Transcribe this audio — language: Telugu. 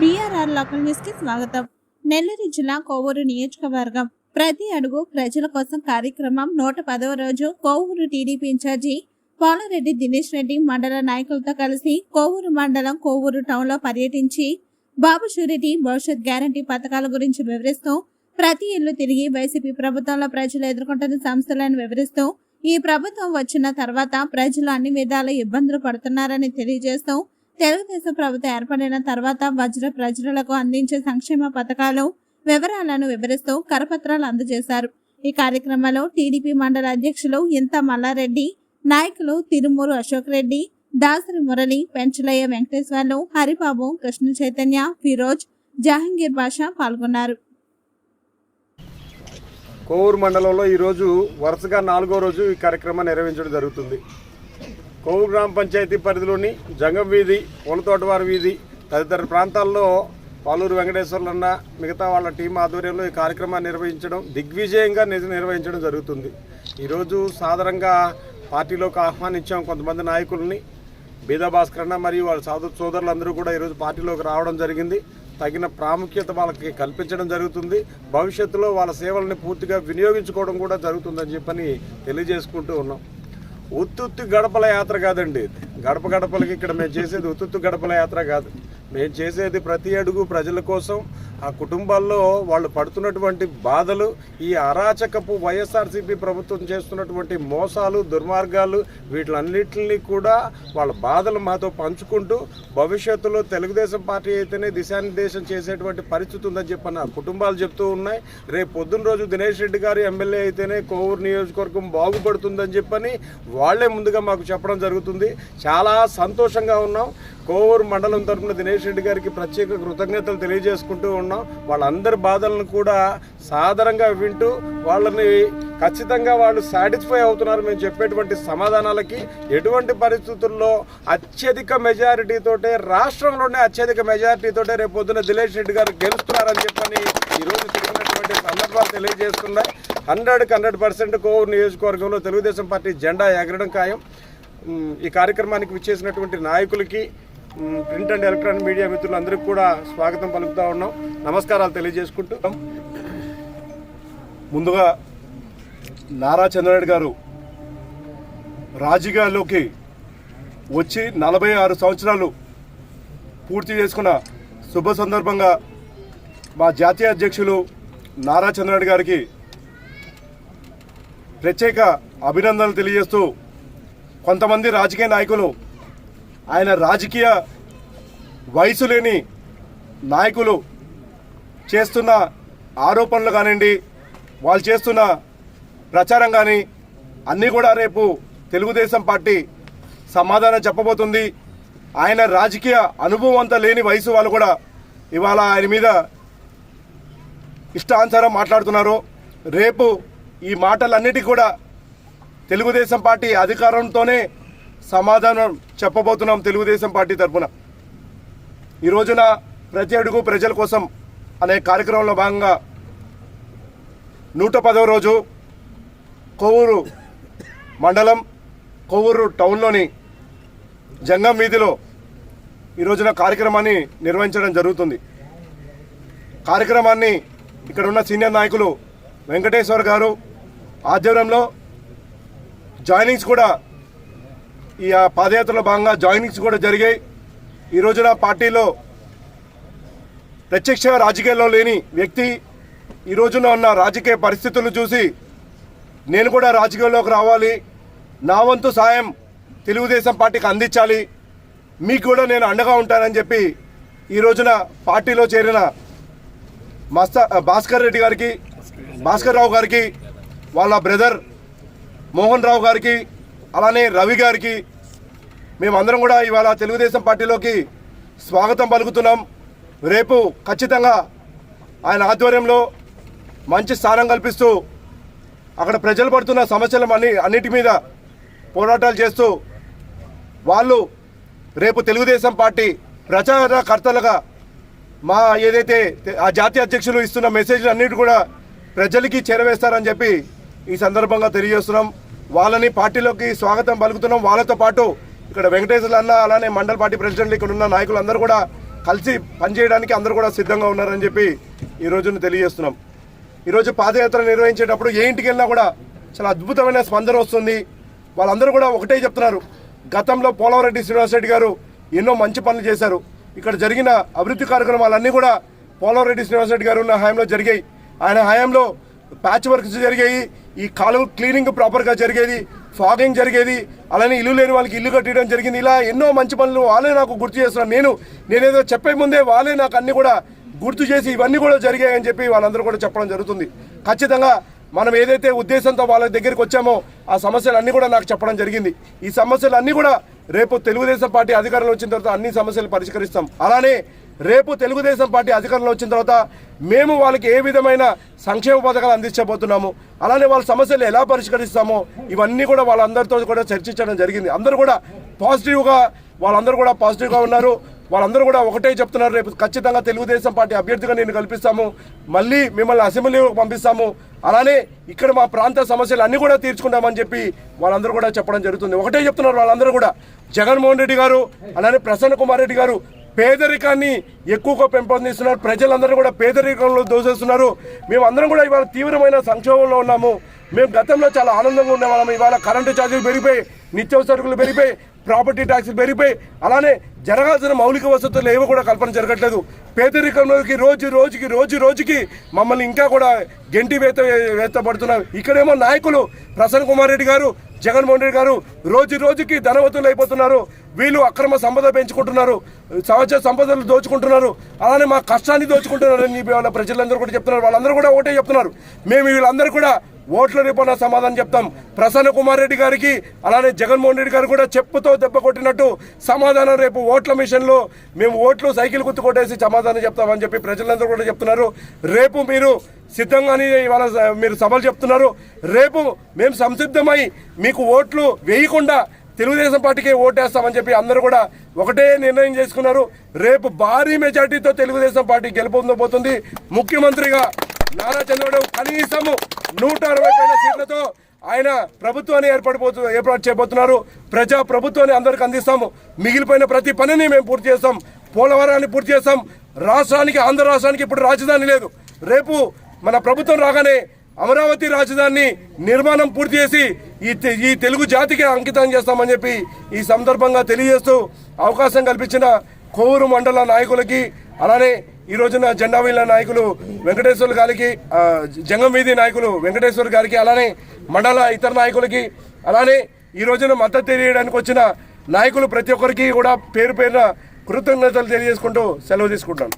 బీఆర్ఆర్ లోకల్ న్యూస్కి స్వాగతం. నెల్లూరు జిల్లా కోవూరు నియోజకవర్గం ప్రతి అడుగు ప్రజల కోసం కార్యక్రమం. నూట పదవ రోజు కోవూరు టీడీపీ ఇన్ఛార్జి పోలారెడ్డి దినేష్ రెడ్డి మండల నాయకులతో కలిసి కోవూరు మండలం కోవూరు టౌన్లో పర్యటించి బాబు షూరిటీ భవిష్యత్ గ్యారంటీ పథకాల గురించి వివరిస్తూ ప్రతి ఇల్లు తిరిగి వైసీపీ ప్రభుత్వంలో ప్రజలు ఎదుర్కొంటున్న సమస్యలను వివరిస్తూ ఈ ప్రభుత్వం వచ్చిన తర్వాత ప్రజలు అన్ని విధాల ఇబ్బందులు పడుతున్నారని తెలియజేస్తూ తెలుగుదేశం ప్రభుత్వం ఏర్పడిన తర్వాత వజ్ర ప్రజలకు అందించే సంక్షేమ పథకాలు వివరాలను వివరిస్తూ కరపత్రాలు అందజేశారు. ఈ కార్యక్రమంలో టీడీపీ మండల అధ్యక్షులు ఇంత మల్లారెడ్డి నాయకులు తిరుమూరు అశోక్ రెడ్డి దాసరి మురళి పెంచలయ్య వెంకటేశ్వర్లు హరిబాబు కృష్ణ చైతన్య ఫిరోజ్ జహంగీర్ బాషా పాల్గొన్నారు. కోవూరు మండలంలో ఈరోజు వరుసగా నాలుగో రోజు ఈ కార్యక్రమం నిర్వహించడం జరుగుతుంది. కోవు గ్రామ పంచాయతీ పరిధిలోని జంగం వీధి పూలతోటవారి వీధి తదితర ప్రాంతాల్లో పాలూరు వెంకటేశ్వర్లన్న మిగతా వాళ్ళ టీం ఆధ్వర్యంలో ఈ కార్యక్రమాన్ని నిర్వహించడం దిగ్విజయంగా నిర్వహించడం జరుగుతుంది. ఈరోజు సాధారణంగా పార్టీలోకి ఆహ్వానించాం కొంతమంది నాయకుల్ని. బీదా భాస్కర్ అన్న మరియు వాళ్ళ సాధు సోదరులందరూ కూడా ఈరోజు పార్టీలోకి రావడం జరిగింది. తగిన ప్రాముఖ్యత వాళ్ళకి కల్పించడం జరుగుతుంది. భవిష్యత్తులో వాళ్ళ సేవల్ని పూర్తిగా వినియోగించుకోవడం కూడా జరుగుతుందని చెప్పని తెలియజేసుకుంటూ ఉన్నాం. ఉత్తుత్తు గడపల యాత్ర కాదండి. గడప గడపలకి ఇక్కడ మేము చేసేది ఉత్తుత్తు గడపల యాత్ర కాదు. మేము చేసేది ప్రతి అడుగు ప్రజల కోసం ఆ కుటుంబాల్లో వాళ్ళు పడుతున్నటువంటి బాధలు ఈ అరాచకపు వైఎస్ఆర్సీపీ ప్రభుత్వం చేస్తున్నటువంటి మోసాలు దుర్మార్గాలు వీటిలన్నింటినీ కూడా వాళ్ళ బాధలు మాతో పంచుకుంటూ భవిష్యత్తులో తెలుగుదేశం పార్టీ అయితేనే దిశానిర్దేశం చేసేటువంటి పరిస్థితి ఉందని చెప్పని ఆ కుటుంబాలు చెప్తూ ఉన్నాయి. రేపు పొద్దున్న రోజు దినేష్ రెడ్డి గారు ఎమ్మెల్యే అయితేనే కోవూరు నియోజకవర్గం బాగుపడుతుందని చెప్పని వాళ్ళే ముందుగా మాకు చెప్పడం జరుగుతుంది. చాలా సంతోషంగా ఉన్నాం. కోవూరు మండలం తరపున దినేష్ రెడ్డి గారికి ప్రత్యేక కృతజ్ఞతలు తెలియజేసుకుంటూ ఉన్నాం. వాళ్ళందరి బాధలను కూడా సాదరంగా వింటూ వాళ్ళని ఖచ్చితంగా వాళ్ళు సాటిస్ఫై అవుతున్నారు. మేము చెప్పేటువంటి సమాధానాలకి ఎటువంటి పరిస్థితుల్లో అత్యధిక మెజారిటీతోటే రాష్ట్రంలోనే అత్యధిక మెజారిటీతోటే రేపు పొద్దున దినేష్ రెడ్డి గారు గెలుస్తున్నారని చెప్పని ఈరోజు చెప్పినటువంటి సందర్భాలు తెలియజేస్తున్నాయి. హండ్రెడ్కి హండ్రెడ్ పర్సెంట్ కోవూరు నియోజకవర్గంలో తెలుగుదేశం పార్టీ జెండా ఎగరడం ఖాయం. ఈ కార్యక్రమానికి విచ్చేసినటువంటి నాయకులకి ప్రింట్ అండ్ ఎలక్ట్రానిక్ మీడియా మిత్రులందరికీ కూడా స్వాగతం పలుకుతూ ఉన్నాం. నమస్కారాలు తెలియజేసుకుంటూ. ముందుగా నారా చంద్రనాయుడు గారు రాజకీయాల్లోకి వచ్చి నలభై ఆరు సంవత్సరాలు పూర్తి చేసుకున్న శుభ సందర్భంగా మా జాతీయ అధ్యక్షులు నారా చంద్రనాయుడు గారికి ప్రత్యేక అభినందనలు తెలియజేస్తూ కొంతమంది రాజకీయ నాయకులు ఆయన రాజకీయ వయసు లేని నాయకులు చేస్తున్న ఆరోపణలు కానివ్వండి వాళ్ళు చేస్తున్న ప్రచారం కానీ అన్నీ కూడా రేపు తెలుగుదేశం పార్టీ సమాధానం చెప్పబోతుంది. ఆయన రాజకీయ అనుభవం అంతా లేని వయసు వాళ్ళు కూడా ఇవాళ ఆయన మీద ఇష్టానుసారం మాట్లాడుతున్నారు. రేపు ఈ మాటలన్నిటికీ కూడా తెలుగుదేశం పార్టీ అధికారంతోనే సమాధానం చెప్పబోతున్నాం తెలుగుదేశం పార్టీ తరఫున. ఈ రోజున ప్రతి అడుగు ప్రజల కోసం అనే కార్యక్రమంలో భాగంగా నూట పదవ రోజు కొవ్వూరు మండలం కొవ్వూరు టౌన్లోని జంగం వీధిలో ఈ రోజున కార్యక్రమాన్ని నిర్వహించడం జరుగుతుంది. కార్యక్రమాన్ని ఇక్కడ ఉన్న సీనియర్ నాయకులు వెంకటేశ్వర్ గారు ఆధ్వర్యంలో జాయినింగ్స్ కూడా ఈ పాదయాత్రలో భాగంగా జాయినింగ్స్ కూడా జరిగాయి. ఈ రోజున పార్టీలో ప్రత్యక్ష రాజకీయాల్లో లేని వ్యక్తి ఈ రోజున ఉన్న రాజకీయ పరిస్థితులు చూసి నేను కూడా రాజకీయాల్లోకి రావాలి. నా వంతు సాయం తెలుగుదేశం పార్టీకి అందించాలి. మీకు కూడా నేను అండగా ఉంటానని చెప్పి ఈ రోజున పార్టీలో చేరిన మస్తా భాస్కర్ రెడ్డి గారికి భాస్కర్ రావు గారికి వాళ్ళ బ్రదర్ మోహన్ రావు గారికి అలానే రవి గారికి మేమందరం కూడా ఇవాళ తెలుగుదేశం పార్టీలోకి స్వాగతం పలుకుతున్నాం. రేపు ఖచ్చితంగా ఆయన ఆధ్వర్యంలో మంచి స్థానం కల్పిస్తూ అక్కడ ప్రజలు పడుతున్న సమస్యలు అన్ని అన్నిటి మీద పోరాటాలు చేస్తూ వాళ్ళు రేపు తెలుగుదేశం పార్టీ ప్రచారకర్తలుగా మా ఏదైతే ఆ జాతీయ అధ్యక్షులు ఇస్తున్న మెసేజ్లు అన్నిటి కూడా ప్రజలకి చేరవేస్తారని చెప్పి ఈ సందర్భంగా తెలియజేస్తున్నాం. వాళ్ళని పార్టీలోకి స్వాగతం పలుకుతున్నాం. వాళ్ళతో పాటు ఇక్కడ వెంకటేశ్వర అన్న అలానే మండల్ పార్టీ ప్రెసిడెంట్లు ఇక్కడ ఉన్న నాయకులందరూ కూడా కలిసి పనిచేయడానికి అందరూ కూడా సిద్ధంగా ఉన్నారని చెప్పి ఈ రోజును తెలియజేస్తున్నాం. ఈరోజు పాదయాత్ర నిర్వహించేటప్పుడు ఏ ఇంటికి వెళ్ళినా కూడా చాలా అద్భుతమైన స్పందన వస్తుంది. వాళ్ళందరూ కూడా ఒకటే చెప్తున్నారు. గతంలో పోలవరెడ్డి శ్రీనివాసరెడ్డి గారు ఎన్నో మంచి పనులు చేశారు. ఇక్కడ జరిగిన అభివృద్ధి కార్యక్రమాలన్నీ కూడా పోలవరెడ్డి శ్రీనివాసరెడ్డి గారు ఉన్న హయాంలో జరిగాయి. ఆయన హయాంలో ప్యాచ్ వర్క్స్ జరిగాయి. ఈ కాలువ క్లీనింగ్ ప్రాపర్గా జరిగేది. ఫాగింగ్ జరిగేది. అలానే ఇల్లు లేని వాళ్ళకి ఇల్లు కట్టడం జరిగింది. ఇలా ఎన్నో మంచి పనులు వాళ్ళే నాకు గుర్తు చేస్తున్నారు. నేను నేనేదో చెప్పే ముందే వాళ్ళే నాకు అన్ని కూడా గుర్తు చేసి ఇవన్నీ కూడా జరిగాయని చెప్పి వాళ్ళందరూ కూడా చెప్పడం జరుగుతుంది. ఖచ్చితంగా మనం ఏదైతే ఉద్దేశంతో వాళ్ళ దగ్గరికి వచ్చామో ఆ సమస్యలు అన్నీ కూడా నాకు చెప్పడం జరిగింది. ఈ సమస్యలు అన్నీ కూడా రేపు తెలుగుదేశం పార్టీ అధికారంలో వచ్చిన తర్వాత అన్ని సమస్యలు పరిష్కరిస్తాం. అలానే రేపు తెలుగుదేశం పార్టీ అధికారంలో వచ్చిన తర్వాత మేము వాళ్ళకి ఏ విధమైన సంక్షేమ పథకాలు అందించబోతున్నాము అలానే వాళ్ళ సమస్యలు ఎలా పరిష్కరిస్తామో ఇవన్నీ కూడా వాళ్ళందరితో కూడా చర్చించడం జరిగింది. అందరూ కూడా పాజిటివ్గా వాళ్ళందరూ కూడా పాజిటివ్గా ఉన్నారు. వాళ్ళందరూ కూడా ఒకటే చెప్తున్నారు రేపు ఖచ్చితంగా తెలుగుదేశం పార్టీ అభ్యర్థిగా నేను కల్పిస్తాము మళ్ళీ మిమ్మల్ని అసెంబ్లీకి పంపిస్తాము అలానే ఇక్కడ మా ప్రాంత సమస్యలు అన్నీ కూడా తీర్చుకుంటామని చెప్పి వాళ్ళందరూ కూడా చెప్పడం జరుగుతుంది. ఒకటే చెప్తున్నారు వాళ్ళందరూ కూడా. జగన్మోహన్ రెడ్డి గారు అలానే ప్రసన్న కుమార్ రెడ్డి గారు పేదరికాన్ని ఎక్కువగా పెంపొందిస్తున్నారు. ప్రజలందరూ కూడా పేదరికంలో దోసేస్తున్నారు మేము కూడా ఇవాళ తీవ్రమైన సంక్షోభంలో ఉన్నాము. మేము గతంలో చాలా ఆనందంగా ఉండేవాళ్ళం. ఇవాళ కరెంటు ఛార్జీలు పెరిగిపోయి నిత్యావసరకులు పెరిగిపోయి ప్రాపర్టీ ట్యాక్సులు పెరిగిపోయి అలానే జరగాల్సిన మౌలిక వసతులు ఏవో కూడా కల్పన జరగట్లేదు. పేదరికంలోకి రోజు రోజుకి రోజు రోజుకి మమ్మల్ని ఇంకా కూడా గెంటి వేత వేస్తపడుతున్నారు ఇక్కడేమో నాయకులు ప్రసన్న కుమార్ రెడ్డి గారు జగన్మోహన్ రెడ్డి గారు రోజు రోజుకి ధనవంతులు అయిపోతున్నారు. వీళ్ళు అక్రమ సంపద పెంచుకుంటున్నారు. సహజ సంపదలు దోచుకుంటున్నారు. అలానే మా కష్టాన్ని దోచుకుంటున్నారు అని వాళ్ళ ప్రజలందరూ కూడా చెప్తున్నారు. వాళ్ళందరూ కూడా ఒకటే చెప్తున్నారు. మేము వీళ్ళందరూ కూడా ఓట్ల రేపన సమాధానం చెప్తాం. ప్రసన్న కుమార్ రెడ్డి గారికి అలానే జగన్మోహన్ రెడ్డి గారు కూడా చెప్పుతో దెబ్బ కొట్టినట్టు సమాధానం రేపు ఓట్ల మిషన్లో మేము ఓట్లు సైకిల్ గుర్తు కొట్టేసి సమాధానం చెప్తామని చెప్పి ప్రజలందరూ కూడా చెప్తున్నారు. రేపు మీరు సిద్ధంగానే ఇవాళ మీరు సభలు చెప్తున్నారు. రేపు మేము సంసిద్ధమై మీకు ఓట్లు వేయకుండా తెలుగుదేశం పార్టీకి ఓటేస్తామని చెప్పి అందరూ కూడా ఒకటే నిర్ణయం చేసుకున్నారు. రేపు భారీ మెజార్టీతో తెలుగుదేశం పార్టీ గెలుపొందబోతుంది. ముఖ్యమంత్రిగా నారా చంద్రబాబు కనీసము నూట అరవై పైన సీట్లతో ఆయన ప్రభుత్వాన్ని ఏర్పడిపోతు ఏర్పాటు చేయబోతున్నారు. ప్రజా ప్రభుత్వాన్ని అందరికి అందిస్తాము. మిగిలిపోయిన ప్రతి పనిని మేము పూర్తి చేస్తాం. పోలవరాన్ని పూర్తి చేస్తాం. రాష్ట్రానికి ఆంధ్ర రాష్ట్రానికి ఇప్పుడు రాజధాని లేదు. రేపు మన ప్రభుత్వం రాగానే అమరావతి రాజధాని నిర్మాణం పూర్తి చేసి ఈ తె- ఈ తెలుగు జాతికి అంకితం చేస్తామని చెప్పి ఈ సందర్భంగా తెలియజేస్తూ అవకాశం కల్పించిన కోవూరు మండల నాయకులకి అలానే ఈ రోజున జెండా వీళ్ళ నాయకులు వెంకటేశ్వర్ గారికి జంగం వీధి నాయకులు వెంకటేశ్వర్ గారికి అలానే మండల ఇతర నాయకులకి అలానే ఈ రోజున మద్దతు తెలియడానికి వచ్చిన నాయకులు ప్రతి ఒక్కరికి కూడా పేరు పేరున కృతజ్ఞతలు తెలియజేసుకుంటూ సెలవు తీసుకుంటాను